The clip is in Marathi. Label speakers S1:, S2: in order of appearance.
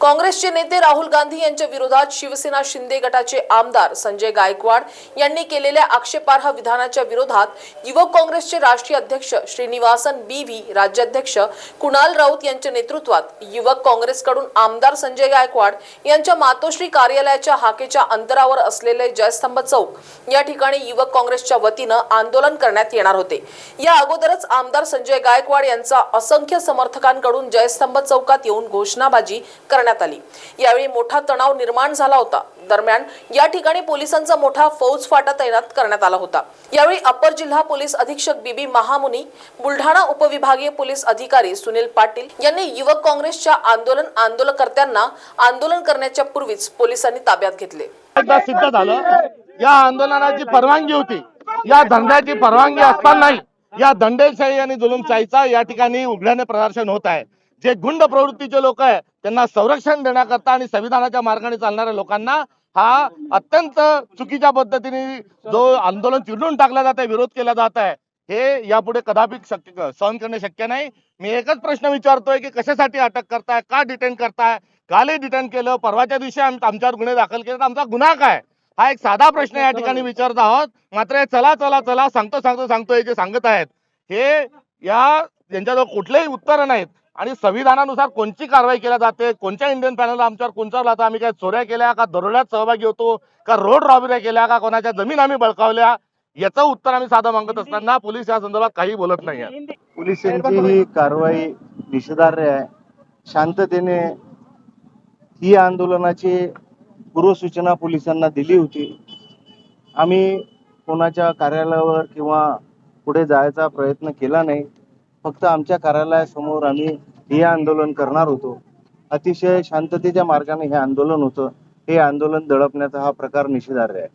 S1: काँग्रेसचे नेते राहुल गांधी यांच्या विरोधात शिवसेना शिंदे गटाचे आमदार संजय गायकवाड यांनी केलेल्या आक्षेपार्ह विधानाच्या विरोधात युवक काँग्रेसचे राष्ट्रीय अध्यक्ष श्रीनिवासन बी व्ही राज्याध्यक्ष कुणाल राऊत यांच्या नेतृत्वात युवक काँग्रेसकडून आमदार संजय गायकवाड यांच्या मातोश्री कार्यालयाच्या हाकेच्या अंतरावर असलेले जयस्तंभ चौक या ठिकाणी युवक काँग्रेसच्या वतीनं आंदोलन करण्यात येणार होते. या अगोदरच आमदार संजय गायकवाड यांचा असंख्य समर्थकांकडून जयस्तंभ चौकात येऊन घोषणाबाजी करण्यात आली. यावेळी मोठा तणाव निर्माण झाला होता. दरम्यान या ठिकाणी पोलिसांचा मोठा फौज फाटा तैनात करण्यात आला होता. यावेळी अपर जिल्हा पोलीस अधीक्षक बीबी महामुनी बुलढाणा उपविभागीय पोलीस अधिकारी सुनील पाटील यांनी युवक काँग्रेसच्या आंदोलन आंदोलनकर्त्यांना आंदोलन करण्याच्या पूर्वीच पोलिसांनी ताब्यात घेतले.
S2: सिद्ध झालं या आंदोलनाची परवानगी होती. या धंद्याची परवानगी असतानाही या दंडेशाही आणि जुलुमशाहीचा या ठिकाणी उघड्याने प्रदर्शन होत आहे. जे गुंड प्रवृत्तीचे लोक आहे त्यांना संरक्षण देण्याकरता आणि संविधानाच्या मार्गाने चालणाऱ्या लोकांना हा अत्यंत चुकीच्या पद्धतीने जो आंदोलन चिरडून टाकला जात आहे विरोध केला जात आहे हे यापुढे कदापि शक्य सहन करणे शक्य नाही. मी एकच प्रश्न विचारतोय की कशासाठी अटक करताय का डिटेन करताय काले डिटेन केलं परवाच्या दिवशी आम्ही आमच्यावर गुन्हे दाखल केले तर आमचा गुन्हा काय? हा एक साधा प्रश्न या ठिकाणी विचारत आहोत. मात्र चला चला चला सांगतो सांगतो सांगतो हे जे सांगत आहेत हे या यांच्याजवळ कुठलेही उत्तर नाहीत. आणि संविधानानुसार कोणची कारवाई केल्या जाते? कोणत्या इंडियन पॅनल आमच्यावर कोणच्यावर लावता? आम्ही काय चोऱ्या केल्या का? दरोड्यात सहभागी होतो? का रोड रॉबऱ्या केल्या का? कोणाच्या जमीन आम्ही बळकावल्या? याचं उत्तर आम्ही साधं मागत असताना पोलीस या संदर्भात काही बोलत नाही
S3: पोलिसांची ही कारवाई निषेधार्ह आहे. शांततेने ही आंदोलनाची पूर्वसूचना पोलिसांना दिली होती. आम्ही कोणाच्या कार्यालयावर किंवा पुढे जायचा प्रयत्न केला नाही. फक्त आमच्या कार्यालयासमोर आम्ही हे आंदोलन करणार होतो. अतिशय शांततेच्या मार्गाने हे आंदोलन होतं. हे आंदोलन दडपण्याचा हा प्रकार निषेधार्ह आहे.